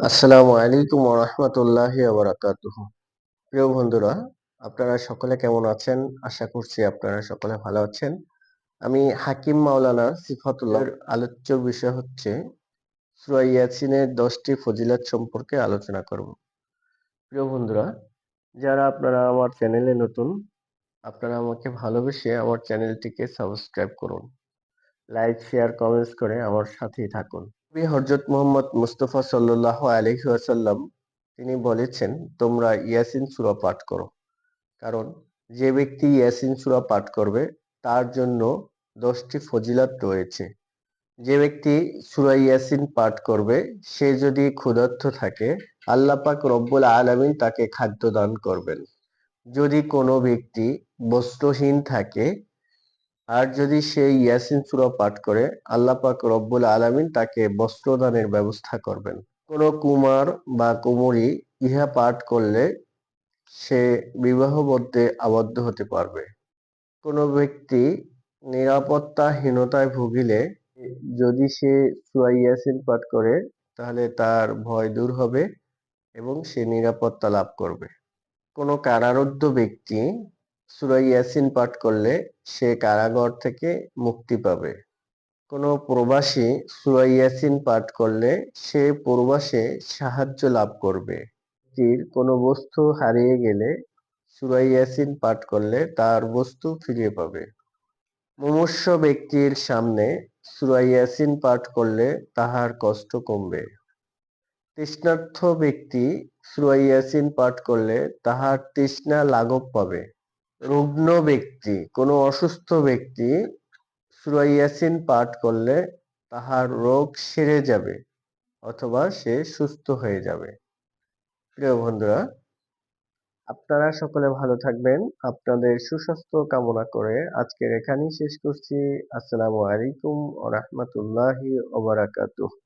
আসসালামু আলাইকুম ওরহমতুল্লাহি ওবরাকাতুহ প্রিয় বন্ধুরা, আপনারা সকলে কেমন আছেন? আশা করছি আপনারা সকলে ভালো আছেন। আমি হাকিম মাওলানা সিফাতুল্লাহ আলোচ্য বিষয় হচ্ছে, সূরা ইয়াসিনের দশটি ফজিলত সম্পর্কে আলোচনা করব। প্রিয় বন্ধুরা, যারা আপনারা আমার চ্যানেলে নতুন, আপনারা আমাকে ভালোবেসে আমার চ্যানেলটিকে সাবস্ক্রাইব করুন। লাইক, শেয়ার, কমেন্টস করে আমার সাথেই থাকুন। হজরত মোহাম্মদ মুস্তফা সাল্লাহ আলহি আসাল্লাম তিনি বলেছেন, তোমরা ইয়াসিন সুরা পাঠ করো। কারণ যে ব্যক্তি ইয়াসিন সুরা পাঠ করবে, তার জন্য দশটি ফজিলাত রয়েছে। যে ব্যক্তি সুরা ইয়াসিন পাঠ করবে, সে যদি ক্ষুধার্থ থাকে, আল্লাহ পাক রব্বুল আলমিন তাকে খাদ্য দান করবেন। যদি কোনো ব্যক্তি বস্ত্রহীন থাকে আর যদি সে ইয়াসিন সুরা পাঠ করে, আল্লাহ পাক রব্বুল আলমিন তাকে বস্ত্রদানের ব্যবস্থা করবেন। কোনো কুমার বা কুমরি ইহা পাঠ করলে সে বিবাহবদ্ধে আবদ্ধ হতে পারবে। কোনো ব্যক্তি নিরাপত্তাহীনতায় ভুগিলে যদি সে সুরা ইয়াসিন পাঠ করে, তাহলে তার ভয় দূর হবে এবং সে নিরাপত্তা লাভ করবে। কোনো কারারুদ্ধ ব্যক্তি সূরা ইয়াসিন পাঠ করলে সে কারাগার থেকে মুক্তি পাবে। কোনো প্রবাসী সূরা ইয়াসিন পাঠ করলে সে প্রবাসে সাহায্য লাভ করবে। কোনো বস্তু হারিয়ে গেলে সূরা ইয়াসিন পাঠ করলে তার বস্তু ফিরে পাবে। মুমূর্ষ ব্যক্তির সামনে সূরা ইয়াসিন পাঠ করলে তাহার কষ্ট কমবে। তৃষ্ণার্থ ব্যক্তি সূরা ইয়াসিন পাঠ করলে তাহার তৃষ্ণা লাঘব পাবে। রুগ্ন ব্যক্তি, কোনো অসুস্থ ব্যক্তি সূরা ইয়াসিন পাঠ করলে তাহার রোগ সেরে যাবে অথবা সে সুস্থ হয়ে যাবে। প্রিয় বন্ধুরা, আপনারা সকলে ভালো থাকবেন। আপনাদের সুস্বাস্থ্য কামনা করে আজকের এখানেই শেষ করছি। আসসালামু আলাইকুম ওয়া রাহমাতুল্লাহি ওয়া বারাকাতুহু।